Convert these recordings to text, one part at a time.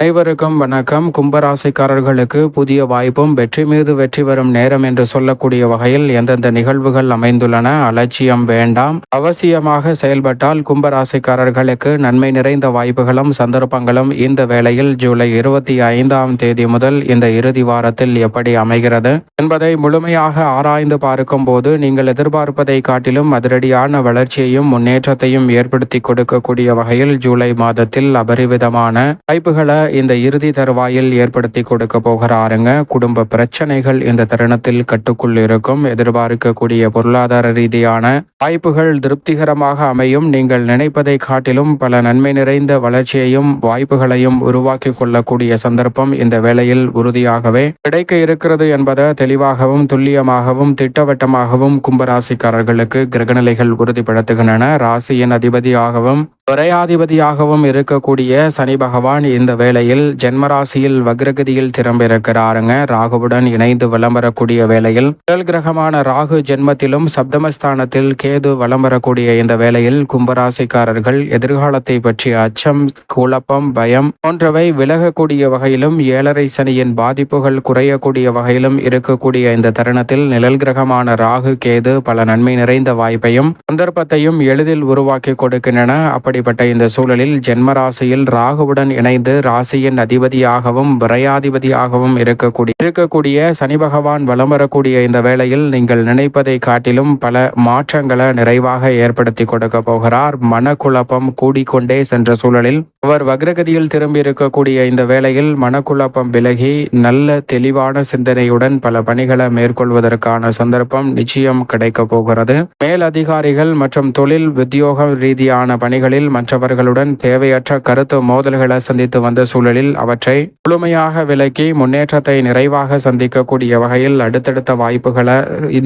அனைவருக்கும் வணக்கம். கும்பராசிக்காரர்களுக்கு புதிய வாய்ப்பும் வெற்றி மீது வெற்றி வரும் நேரம் என்று சொல்லக்கூடிய வகையில் எந்தெந்த நிகழ்வுகள் அமைந்துள்ளன? அலட்சியம் வேண்டாம். அவசியமாக செயல்பட்டால் கும்பராசிக்காரர்களுக்கு நன்மை நிறைந்த வாய்ப்புகளும் சந்தர்ப்பங்களும் இந்த வேளையில் ஜூலை இருபத்தி ஐந்தாம் தேதி முதல் இந்த இறுதி வாரத்தில் எப்படி அமைகிறது என்பதை முழுமையாக ஆராய்ந்து பார்க்கும் போது நீங்கள் எதிர்பார்ப்பதை காட்டிலும் அதிரடியான வளர்ச்சியையும் முன்னேற்றத்தையும் ஏற்படுத்தி கொடுக்கக்கூடிய வகையில் ஜூலை மாதத்தில் அபரிவிதமான வாய்ப்புகளை இந்த இறுதி தருவாயில் ஏற்படுத்தி கொடுக்க போகிறாருங்க. குடும்ப பிரச்சனைகள் இந்த தருணத்தில் கட்டுக்குள் இருக்கும். எதிர்பார்க்கக்கூடிய பொருளாதார ரீதியான வாய்ப்புகள் திருப்திகரமாக அமையும். நீங்கள் நினைப்பதை காட்டிலும் பல நன்மை நிறைந்த வளர்ச்சியையும் வாய்ப்புகளையும் உருவாக்கி கொள்ளக்கூடிய சந்தர்ப்பம் இந்த வேளையில் உறுதியாகவே கிடைக்க இருக்கிறது என்பதை தெளிவாகவும் துல்லியமாகவும் திட்டவட்டமாகவும் கும்பராசிக்காரர்களுக்கு கிரகநிலைகள் உறுதிப்படுத்துகின்றன. ராசியின் அதிபதியாகவும் விரையாதிபதியாகவும் இருக்கக்கூடிய சனி பகவான் இந்த வேளையில் ஜென்மராசியில் வக்ரகதியில் திரும்பியிருக்கிறாருங்க ராகுவுடன் இணைந்து வலம் வரக்கூடிய வேளையில் முதல் கிரகமான ராகு ஜென்மத்திலும் சப்தமஸ்தானத்தில் கேது வலம் வரக்கூடிய இந்த வேளையில் கும்பராசிக்காரர்கள் எதிர்காலத்தை பற்றிய அச்சம் குழப்பம் பயம் போன்றவை விலகக்கூடிய வகையிலும் ஏழரை சனியின் பாதிப்புகள் குறையக்கூடிய வகையிலும் இருக்கக்கூடிய இந்த தருணத்தில் நிழல் கிரகமான ராகு கேது பல நன்மை நிறைந்த வாய்ப்பையும் சந்தர்ப்பத்தையும் எளிதில் உருவாக்கி கொடுக்கின்றன. அப்படி அப்படிப்பட்ட இந்த சூழலில் ஜென்ம ராசியில் ராகுவுடன் இணைந்து ராசியின் அதிபதியாகவும் விரையாதிபதியாகவும் இருக்கக்கூடிய இருக்கக்கூடிய சனி பகவான் வலம் வரக்கூடிய இந்த வேளையில் நீங்கள் நினைப்பதை காட்டிலும் பல மாற்றங்களை நிறைவாக ஏற்படுத்தி கொடுக்க போகிறார். மனக்குழப்பம் கூடிக்கொண்டே சென்ற சூழலில் அவர் வக்ரகதியில் திரும்பி இருக்கக்கூடிய இந்த வேளையில் மனக்குழப்பம் விலகி நல்ல தெளிவான சிந்தனையுடன் பல பணிகளை மேற்கொள்வதற்கான சந்தர்ப்பம் நிச்சயம் கிடைக்க போகிறது. மேலதிகாரிகள் மற்றும் தொழில் உத்தியோக ரீதியான பணிகளில் மற்றவர்களுடன் தேவையற்ற கருத்து மோதல்களை சந்தித்து வந்த சூழலில் அவற்றை முழுமையாக விலக்கி முன்னேற்றத்தை நிறைவாக சந்திக்கக்கூடிய வகையில் அடுத்தடுத்த வாய்ப்புகளை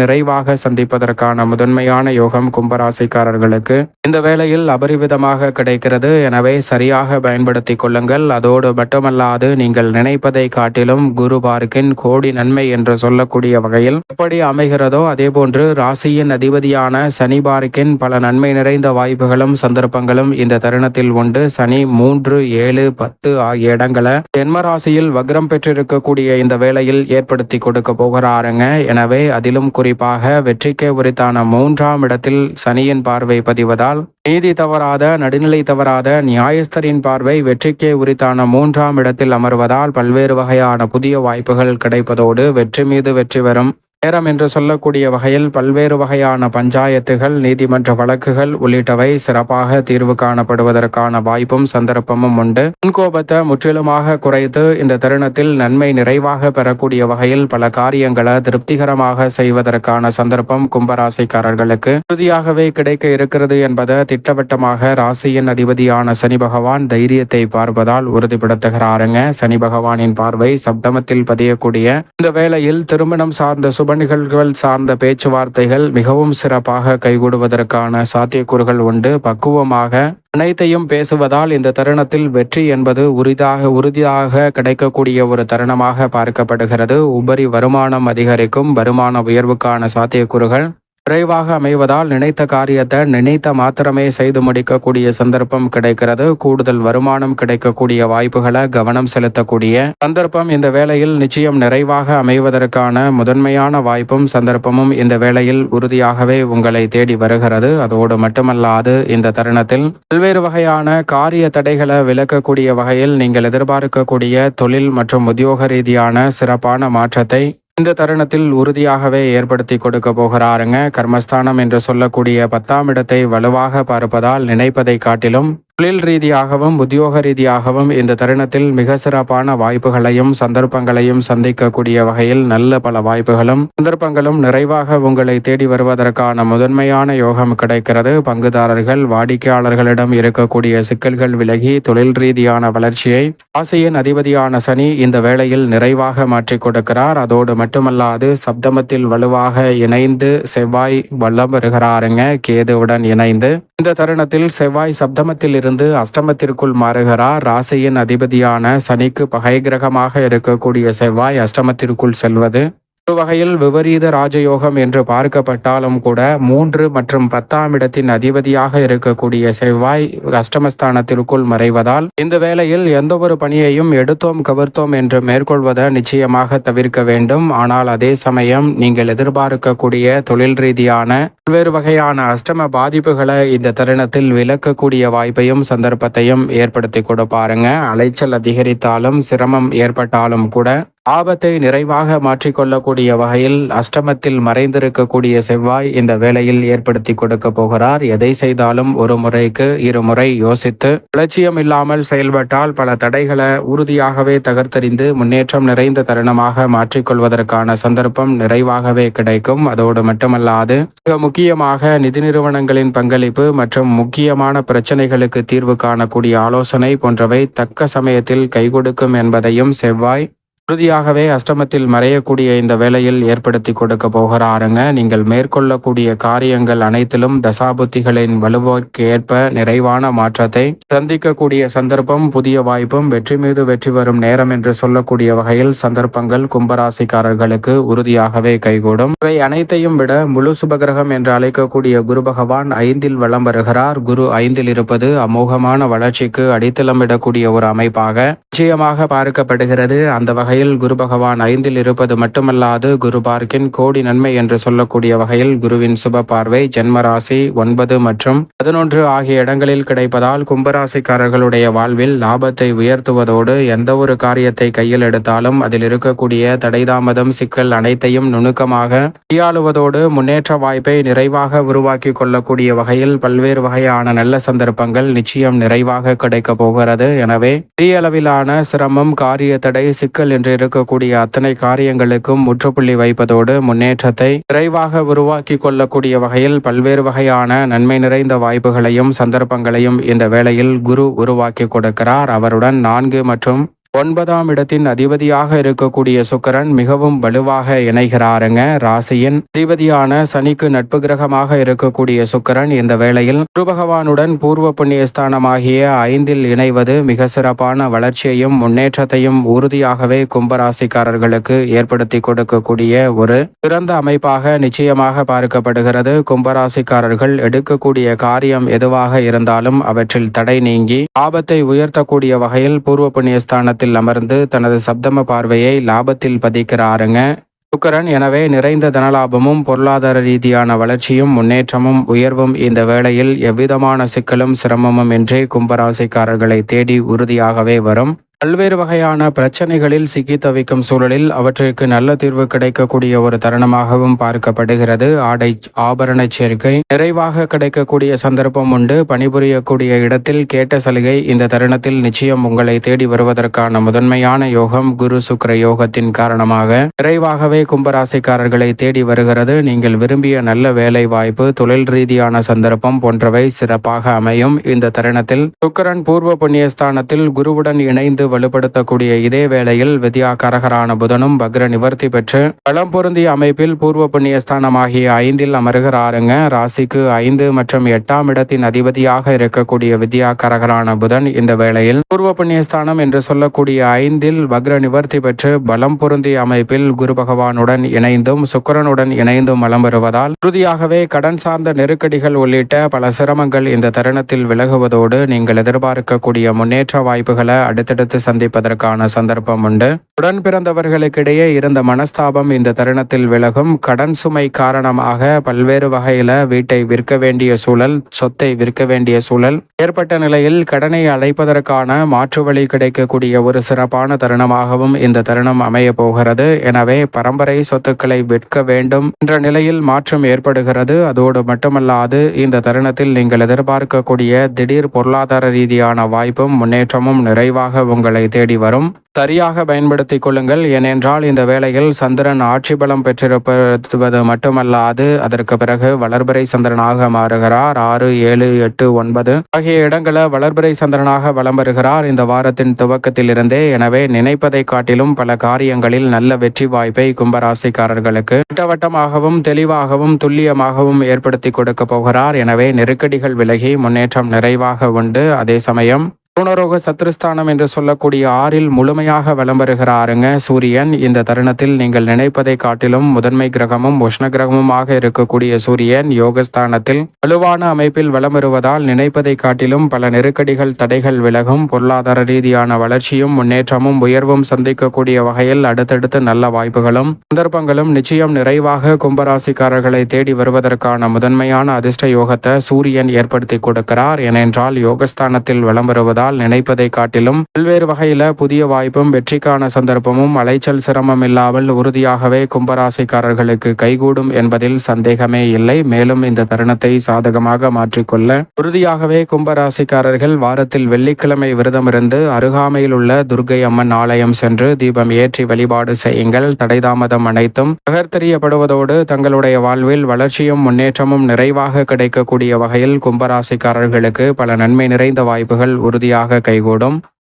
நிறைவாக சந்திப்பதற்கான முதன்மையான யோகம் கும்பராசிக்காரர்களுக்கு இந்த வேளையில் அபரிவிதமாக கிடைக்கிறது. எனவே சரியாக பயன்படுத்தி கொள்ளுங்கள். அதோடு மட்டுமல்லாது நீங்கள் நினைப்பதை காட்டிலும் குரு பார்க்கின் கோடி நன்மை என்று சொல்லக்கூடிய வகையில் எப்படி அமைகிறதோ அதேபோன்று ராசியின் அதிபதியான சனி பார்க்கின் பல நன்மை நிறைந்த வாய்ப்புகளும் சந்தர்ப்பங்களும் கிரகங்களும் இந்த தருணத்தில் உண்டு. சனி மூன்று ஏழு பத்து ஆகிய இடங்களை ஜென்மராசியில் வக்ரம் பெற்றிருக்கக்கூடிய இந்த வேளையில் ஏற்படுத்தி கொடுக்க போகிறாருங்க. எனவே அதிலும் குறிப்பாக வெற்றிக்கே உரித்தான மூன்றாம் இடத்தில் சனியின் பார்வை பதிவதால் நீதி தவறாத நடுநிலை தவறாத நியாயஸ்தரின் பார்வை வெற்றிக்கே உரித்தான மூன்றாம் இடத்தில் அமர்வதால் பல்வேறு வகையான புதிய வாய்ப்புகள் கிடைப்பதோடு வெற்றி மீது வெற்றி வரும் நேரம் என்று சொல்லக்கூடிய வகையில் பல்வேறு வகையான பஞ்சாயத்துகள் நீதிமன்ற வழக்குகள் உள்ளிட்டவை சிறப்பாக தீர்வு காணப்படுவதற்கான வாய்ப்பும் சந்தர்ப்பமும் உண்டு. முன்கோபத்தை முற்றிலுமாக குறைத்து இந்த தருணத்தில் நன்மை நிறைவாக பெறக்கூடிய வகையில் பல காரியங்களை திருப்திகரமாக செய்வதற்கான சந்தர்ப்பம் கும்பராசிக்காரர்களுக்கு உறுதியாகவே கிடைக்க இருக்கிறது என்பதை திட்டவட்டமாக ராசியின் அதிபதியான சனி பகவான் தைரியத்தை பார்ப்பதால் உறுதிப்படுத்துகிறாருங்க. சனி பகவானின் பார்வை சப்தமத்தில் பதியக்கூடிய இந்த வேளையில் திருமணம் சார்ந்த சுப நிகழ்வுகள் சார்ந்த பேச்சுவார்த்தைகள் மிகவும் சிறப்பாக கைகூடுவதற்கான சாத்தியக்கூறுகள் உண்டு. பக்குவமாக அனைத்தையும் பேசுவதால் இந்த தருணத்தில் வெற்றி என்பது உரிதாக உறுதியாக கிடைக்கக்கூடிய ஒரு தருணமாக பார்க்கப்படுகிறது. உபரி வருமானம் அதிகரிக்கும் வருமான உயர்வுக்கான சாத்தியக்கூறுகள் விரைவாக அமைவதால் நினைத்த காரியத்தை நினைத்த மாத்திரமே செய்து முடிக்கக்கூடிய சந்தர்ப்பம் கிடைக்கிறது. கூடுதல் வருமானம் கிடைக்கக்கூடிய வாய்ப்புகளை கவனம் செலுத்தக்கூடிய சந்தர்ப்பம் இந்த வேளையில் நிச்சயம் நிறைவாக அமைவதற்கான முதன்மையான வாய்ப்பும் சந்தர்ப்பமும் இந்த வேளையில் உறுதியாகவே உங்களை தேடி வருகிறது. அதோடு மட்டுமல்லாது இந்த தருணத்தில் பல்வேறு வகையான காரிய தடைகளை விளக்கக்கூடிய வகையில் நீங்கள் எதிர்பார்க்கக்கூடிய தொழில் மற்றும் உத்தியோக ரீதியான சிறப்பான மாற்றத்தை இந்த தருணத்தில் உறுதியாகவே ஏற்படுத்தி கொடுக்க போகிறாருங்க. கர்மஸ்தானம் என்று சொல்லக்கூடிய பத்தாம் இடத்தை வலுவாக பார்ப்பதால் நினைப்பதை காட்டிலும் தொழில் ரீதியாகவும் உத்தியோக ரீதியாகவும் இந்த தருணத்தில் மிக சிறப்பான வாய்ப்புகளையும் சந்தர்ப்பங்களையும் சந்திக்கக்கூடிய வகையில் நல்ல பல வாய்ப்புகளும் சந்தர்ப்பங்களும் நிறைவாக உங்களை தேடி வருவதற்கான முதன்மையான யோகம் கிடைக்கிறது. பங்குதாரர்கள் வாடிக்கையாளர்களிடம் இருக்கக்கூடிய சிக்கல்கள் விலகி தொழில் ரீதியான வளர்ச்சியை ஆசையின் அதிபதியான சனி இந்த வேளையில் நிறைவாக மாற்றிக் கொடுக்கிறார். அதோடு மட்டுமல்லாது சப்தமத்தில் வலுவாக இணைந்து செவ்வாய் வல்லம் வருகிறாருங்க கேதுவுடன் இணைந்து இந்த தருணத்தில் செவ்வாய் சப்தமத்தில் இருந்து அஷ்டமத்திற்குள் மாறுகிறார் ராசியின் அதிபதியான சனிக்கு பகை கிரகமாக இருக்கக்கூடிய செவ்வாய் அஷ்டமத்திற்குள் செல்வது ஒரு வகையில் விபரீத ராஜயோகம் என்று பார்க்கப்பட்டாலும் கூட மூன்று மற்றும் பத்தாம் இடத்தின் அதிபதியாக இருக்கக்கூடிய செவ்வாய் அஷ்டமஸ்தானத்திற்குள் மறைவதால் இந்த வேளையில் எந்த ஒரு பணியையும் எடுத்தோம் கவர்த்தோம் என்று மேற்கொள்வதை நிச்சயமாக தவிர்க்க வேண்டும். ஆனால் அதே சமயம் நீங்கள் எதிர்பார்க்கக்கூடிய தொழில் ரீதியான பல்வேறு வகையான அஷ்டம பாதிப்புகளை இந்த தருணத்தில் விளக்கக்கூடிய வாய்ப்பையும் சந்தர்ப்பத்தையும் ஏற்படுத்தி கொடுப்பாருங்க. அலைச்சல் அதிகரித்தாலும் சிரமம் ஏற்பட்டாலும் கூட ஆபத்தை நிறைவாக மாற்றிக்கொள்ளக்கூடிய வகையில் அஷ்டமத்தில் மறைந்திருக்கக்கூடிய செவ்வாய் இந்த வேளையில் ஏற்படுத்தி கொடுக்க போகிறார். எதை செய்தாலும் ஒரு முறைக்கு இருமுறை யோசித்து அலட்சியம் இல்லாமல் செயல்பட்டால் பல தடைகளை உறுதியாகவே தகர்த்தறிந்து முன்னேற்றம் நிறைந்த தருணமாக மாற்றிக்கொள்வதற்கான சந்தர்ப்பம் நிறைவாகவே கிடைக்கும். அதோடு மட்டுமல்லாது மிக முக்கியமாக நிதி நிறுவனங்களின் பங்களிப்பு மற்றும் முக்கியமான பிரச்சனைகளுக்கு தீர்வு காணக்கூடிய ஆலோசனை போன்றவை தக்க சமயத்தில் கைகொடுக்கும் என்பதையும் செவ்வாய் உறுதியாகவே அஷ்டமத்தில் மறையக்கூடிய இந்த வேலையில் ஏற்படுத்தி கொடுக்க போகிறாருங்க. நீங்கள் மேற்கொள்ளக்கூடிய காரியங்கள் அனைத்திலும் தசாபுத்திகளின் வலுவிற்கு ஏற்ப நிறைவான மாற்றத்தை சந்திக்கக்கூடிய சந்தர்ப்பம் புதிய வாய்ப்பும் வெற்றி மீது வெற்றி வரும் நேரம் என்று சொல்லக்கூடிய வகையில் சந்தர்ப்பங்கள் கும்பராசிக்காரர்களுக்கு உறுதியாகவே கைகூடும். இவை அனைத்தையும் விட முழு சுபகிரகம் என்று அழைக்கக்கூடிய குரு பகவான் ஐந்தில் வளம் வருகிறார். குரு ஐந்தில் இருப்பது அமோகமான வளர்ச்சிக்கு அடித்தளமிடக்கூடிய ஒரு அமைப்பாக நிச்சயமாக பார்க்கப்படுகிறது. அந்த வகையில் குரு பகவான் ஐந்தில் இருப்பது மட்டுமல்லாது குரு பார்க்கின் கோடி நன்மை என்று சொல்லக்கூடிய வகையில் குருவின் சுப பார்வை ஜென்மராசி ஒன்பது மற்றும் பதினொன்று ஆகிய இடங்களில் கிடைப்பதால் கும்பராசிக்காரர்களுடைய வாழ்வில் லாபத்தை உயர்த்துவதோடு எந்த ஒரு காரியத்தை கையில் எடுத்தாலும் அதில் இருக்கக்கூடிய தடைதாமதம் சிக்கல் அனைத்தையும் நுணுக்கமாக கையாளுவதோடு முன்னேற்ற வாய்ப்பை நிறைவாக உருவாக்கி கொள்ளக்கூடிய வகையில் பல்வேறு வகையான நல்ல சந்தர்ப்பங்கள் நிச்சயம் நிறைவாக கிடைக்கப் போகிறது. எனவே பெரிய அளவிலான சிரமம் காரிய தடை சிக்கல் என்று இருக்கக்கூடிய அத்தனை காரியங்களுக்கும் முற்றுப்புள்ளி வைப்பதோடு முன்னேற்றத்தை விரைவாக உருவாக்கி கொள்ளக்கூடிய வகையில் பல்வேறு வகையான நன்மை நிறைந்த வாய்ப்புகளையும் சந்தர்ப்பங்களையும் இந்த வேளையில் குரு உருவாக்கி கொடுக்கிறார். அவருடன் நான்கு மற்றும் ஒன்பதாம் இடத்தின் அதிபதியாக இருக்கக்கூடிய சுக்கரன் மிகவும் வலுவாக இணைகிறாருங்க. ராசியின் அதிபதியான சனிக்கு நட்பு கிரகமாக இருக்கக்கூடிய சுக்கரன் இந்த வேளையில் குரு பகவானுடன் பூர்வ புண்ணியஸ்தானமாகிய ஐந்தில் இணைவது மிக சிறப்பான வளர்ச்சியையும் முன்னேற்றத்தையும் உறுதியாகவே கும்பராசிக்காரர்களுக்கு ஏற்படுத்தி கொடுக்கக்கூடிய ஒரு சிறந்த அமைப்பாக நிச்சயமாக பார்க்கப்படுகிறது. கும்பராசிக்காரர்கள் எடுக்கக்கூடிய காரியம் எதுவாக இருந்தாலும் அவற்றில் தடை நீங்கி ஆபத்தை உயர்த்தக்கூடிய வகையில் பூர்வ புண்ணியஸ்தானத்தில் அமர்ந்து தனது சப்தம பார்வையை லாபத்தில் பதிக்கிறாருங்க சுக்கரன் எனவே நிறைந்த தனலாபமும் பொருளாதார ரீதியான வளர்ச்சியும் முன்னேற்றமும் உயர்வும் இந்த வேளையில் எவ்விதமான சிக்கலும் சிரமமும் இன்றி கும்பராசிக்காரர்களை தேடி உறுதியாகவே வரும். பல்வேறு வகையான பிரச்சனைகளில் சிக்கி தவிக்கும் சூழலில் அவற்றிற்கு நல்ல தீர்வு கிடைக்கக்கூடிய ஒரு தருணமாகவும் பார்க்கப்படுகிறது. ஆடை ஆபரண சேர்க்கை. நிறைவாக கிடைக்கக்கூடிய சந்தர்ப்பம் உண்டு. பணிபுரியக்கூடிய இடத்தில் கேட்ட சலுகை இந்த தருணத்தில் நிச்சயம் உங்களை தேடி வருவதற்கான முதன்மையான யோகம் குரு சுக்கர யோகத்தின் காரணமாக. நிறைவாகவே கும்பராசிக்காரர்களை தேடி வருகிறது. நீங்கள் விரும்பிய நல்ல வேலை வாய்ப்பு தொழில் ரீதியான சந்தர்ப்பம் போன்றவை சிறப்பாக அமையும். இந்த தருணத்தில் சுக்கரன் பூர்வ புண்ணியஸ்தானத்தில் குருவுடன் இணைந்து வலுப்படுத்தக்கூடிய இதே வேளையில் வித்யாகாரகரான புதனும் வக்ர நிவர்த்தி பெற்று பலம் பொருந்திய அமைப்பில் பூர்வ புண்ணியஸ்தானமாகிய ஐந்தில் அமருகிறாருங்க. ராசிக்கு ஐந்து மற்றும் எட்டாம் இடத்தின் அதிபதியாக இருக்கக்கூடிய வித்யா கரகரான புதன் இந்த வேளையில் பூர்வ புண்ணியஸ்தானம் என்று சொல்லக்கூடிய ஐந்தில் வக்ர நிவர்த்தி பெற்று பலம் பொருந்திய அமைப்பில் குரு பகவானுடன் இணைந்தும் சுக்கரனுடன் இணைந்தும் வலம் வருவதால் உறுதியாகவே கடன் சார்ந்த நெருக்கடிகள் உள்ளிட்ட பல சிரமங்கள் இந்த தருணத்தில் விலகுவதோடு நீங்கள் எதிர்பார்க்கக்கூடிய முன்னேற்ற வாய்ப்புகளை அடுத்தடுத்து சந்திப்பதற்கான சந்தர்ப்பம் உண்டு. உடன் பிறந்தவர்களுக்கிடையே இருந்த மனஸ்தாபம் இந்த தருணத்தில் விலகும். கடன் சுமை காரணமாக பல்வேறு வகையில வீட்டை விற்க வேண்டிய சூழல் சொத்தை விற்க வேண்டிய சூழல். ஏற்பட்ட நிலையில் கடனை அழைப்பதற்கான மாற்று வழி கிடைக்கக்கூடிய ஒரு சிறப்பான தருணமாகவும் இந்த தருணம் அமைய போகிறது. எனவே பரம்பரை சொத்துக்களை விற்க வேண்டும் என்ற நிலையில் மாற்றம் ஏற்படுகிறது. அதோடு மட்டுமல்லாது இந்த தருணத்தில் நீங்கள் எதிர்பார்க்கக்கூடிய திடீர் பொருளாதார ரீதியான வாய்ப்பும் முன்னேற்றமும் நிறைவாக உங்கள் தேடி வரும். சரியாக பயன்படுத்திக் கொள்ளுங்கள். ஏனென்றால் இந்த வேளையில் சந்திரன் ஆட்சி பலம் பெற்றிருப்பது மட்டுமல்லாது அதற்கு பிறகு வளர்பிறை சந்திரனாக மாறுகிறார். ஆறு ஏழு எட்டு ஒன்பது ஆகிய இடங்களை வளர்பிறை சந்திரனாக வலம் வருகிறார். இந்த வாரத்தின் துவக்கத்தில் இருந்தே எனவே நினைப்பதை காட்டிலும் பல காரியங்களில் நல்ல வெற்றி வாய்ப்பை கும்பராசிக்காரர்களுக்கு திட்டவட்டமாகவும் தெளிவாகவும் துல்லியமாகவும் ஏற்படுத்தி கொடுக்க போகிறார். எனவே நெருக்கடிகள் விலகி முன்னேற்றம் நிறைவாக உண்டு. அதே சமயம் ருணரோக சத்ருஸ்தானம் என்று சொல்லக்கூடிய ஆறில் முழுமையாக வலம் வருகிறாருங்க சூரியன். இந்த தருணத்தில் நீங்கள் நினைப்பதை காட்டிலும் முதன்மை கிரகமும் உஷ்ண கிரகமுமாக இருக்கக்கூடிய சூரியன் யோகஸ்தானத்தில் வலுவான அமைப்பில் வலம் வருவதால் நினைப்பதை காட்டிலும் பல நெருக்கடிகள் தடைகள் விலகும். பொருளாதார ரீதியான வளர்ச்சியும் முன்னேற்றமும் உயர்வும் சந்திக்கக்கூடிய வகையில் அடுத்தடுத்து நல்ல வாய்ப்புகளும் சந்தர்ப்பங்களும் நிச்சயம் நிறைவாக கும்பராசிக்காரர்களை தேடி வருவதற்கான முதன்மையான அதிர்ஷ்ட யோகத்தை சூரியன் ஏற்படுத்தி கொடுக்கிறார். ஏனென்றால் யோகஸ்தானத்தில் வலம் வருவதால் நினைப்பதை காட்டிலும் பல்வேறு வகையில புதிய வாய்ப்பும் வெற்றிக்கான சந்தர்ப்பமும் அலைச்சல் சிரமம் இல்லாமல் உறுதியாகவே கும்பராசிக்காரர்களுக்கு கைகூடும் என்பதில் சந்தேகமே இல்லை. மேலும் இந்த தருணத்தை சாதகமாக மாற்றிக்கொள்ள உறுதியாகவே கும்பராசிக்காரர்கள் வாரத்தில் வெள்ளிக்கிழமை விரதமிருந்து அருகாமையில் உள்ள துர்கை அம்மன் ஆலயம் சென்று தீபம் ஏற்றி வழிபாடு செய்யுங்கள். தடைதாமதம் அனைத்தும் தகர்த்தெறியப்படுவதோடு தங்களுடைய வாழ்வில் வளர்ச்சியும் முன்னேற்றமும் நிறைவாக கிடைக்கக்கூடிய வகையில் கும்பராசிக்காரர்களுக்கு பல நன்மை நிறைந்த வாய்ப்புகள் உறுதியாக கைகூடும்.